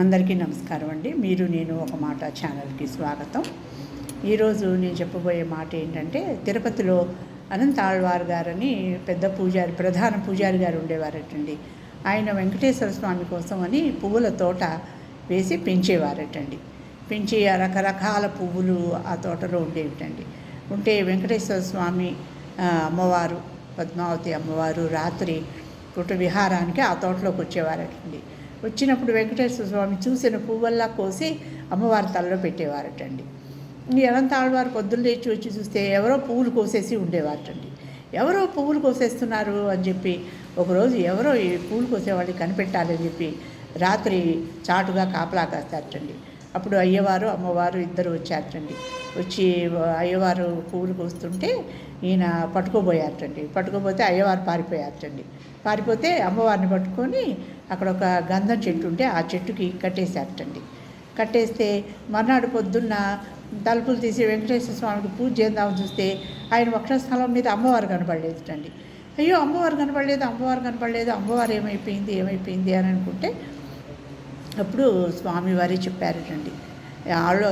అందరికీ నమస్కారం అండి. మీరు నేను ఒక మాట ఛానల్కి స్వాగతం. ఈరోజు నేను చెప్పబోయే మాట ఏంటంటే తిరుపతిలో అనంత ఆళ్వార్ గారని పెద్ద పూజారి ప్రధాన పూజారి గారు ఉండేవారటండి. ఆయన వెంకటేశ్వర స్వామి కోసం అని పువ్వుల తోట వేసి పెంచేవారటండి. పెంచి రకరకాల పువ్వులు ఆ తోటలో ఉండేవిటండి. ఉంటే వెంకటేశ్వర స్వామి అమ్మవారు పద్మావతి అమ్మవారు రాత్రి కుటుంబ విహారానికి ఆ తోటలోకి వచ్చేవారటండి. వచ్చినప్పుడు వెంకటేశ్వర స్వామి చూసిన పువ్వల్లా కోసి అమ్మవారి తలలో పెట్టేవారటండి. ఈ ఆడవారు పొద్దున్న లేచి వచ్చి చూస్తే ఎవరో పువ్వులు కోసేసి ఉండేవారటండి. ఎవరో పువ్వులు కోసేస్తున్నారు అని చెప్పి ఒకరోజు ఎవరో ఈ పువ్వులు కోసేవాళ్ళు కనిపెట్టాలని చెప్పి రాత్రి చాటుగా కాపలా కాస్తారటండి. అప్పుడు అయ్యవారు అమ్మవారు ఇద్దరు వచ్చారటండి. వచ్చి అయ్యవారు పువ్వులు కోస్తుంటే ఈయన పట్టుకోబోయారటండి. పట్టుకోపోతే అయ్యవారు పారిపోయారటండి. పారిపోతే అమ్మవారిని పట్టుకొని అక్కడ ఒక గంధం చెట్టు ఉంటే ఆ చెట్టుకి కట్టేసేటండి కట్టేస్తే మర్నాడు పొద్దున్న తలుపులు తీసి వెంకటేశ్వర స్వామికి పూజ చేద్దాం చూస్తే ఆయన వక్షస్థలం మీద అమ్మవారు కనపడలేదుటండి. అయ్యో అమ్మవారు కనపడలేదు అమ్మవారు కనపడలేదు అమ్మవారు ఏమైపోయింది ఏమైపోయింది అని అనుకుంటే అప్పుడు స్వామివారి చెప్పారటండి. ఆళ్ళ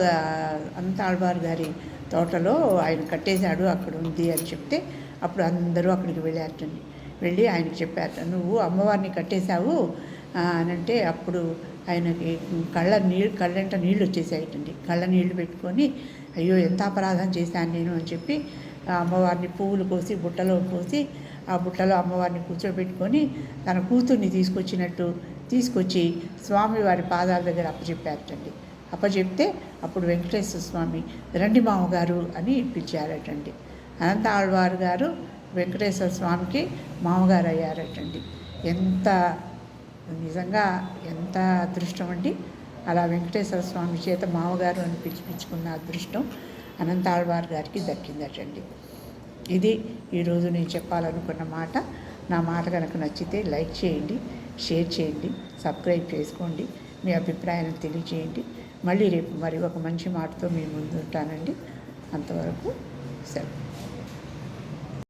అంత ఆళ్వారు గారి తోటలో ఆయన కట్టేశాడు అక్కడ ఉంది అని చెప్తే అప్పుడు అందరూ అక్కడికి వెళ్ళారటండి. వెళ్ళి ఆయనకి చెప్పారు నువ్వు అమ్మవారిని కట్టేశావు. అని అంటే అప్పుడు ఆయనకి కళ్ళ నీళ్ళు కళ్ళంట నీళ్ళు వచ్చేసాయటండి. కళ్ళ నీళ్ళు పెట్టుకొని అయ్యో ఎంత అపరాధం చేశాను నేను? అని చెప్పి అమ్మవారిని పువ్వులు కోసి బుట్టలో పోసి ఆ బుట్టలో అమ్మవారిని కూర్చోబెట్టుకొని తన కూతుర్ని తీసుకొచ్చినట్టు తీసుకొచ్చి స్వామివారి పాదాల దగ్గర అప్పచెప్పారటండి. అప్పచెప్తే అప్పుడు వెంకటేశ్వర స్వామి రండి మామగారు అని పిలిచారటండి. అనంత ఆళ్వారు గారు వెంకటేశ్వర స్వామికి మామగారు అయ్యారటండి ఎంత నిజంగా ఎంత అదృష్టం అండి. అలా వెంకటేశ్వర స్వామి చేత మామగారు అని పిలిపించుకున్న అదృష్టం అనంత ఆళ్వార్ గారికి దక్కిందటండి. ఇది ఈరోజు నేను చెప్పాలనుకున్న మాట. నా మాట కనుక నచ్చితే లైక్ చేయండి షేర్ చేయండి సబ్స్క్రైబ్ చేసుకోండి మీ అభిప్రాయాలను తెలియచేయండి మళ్ళీ రేపు మరి ఒక మంచి మాటతో మీ ముందు ఉంటానండి. అంతవరకు సెలవు.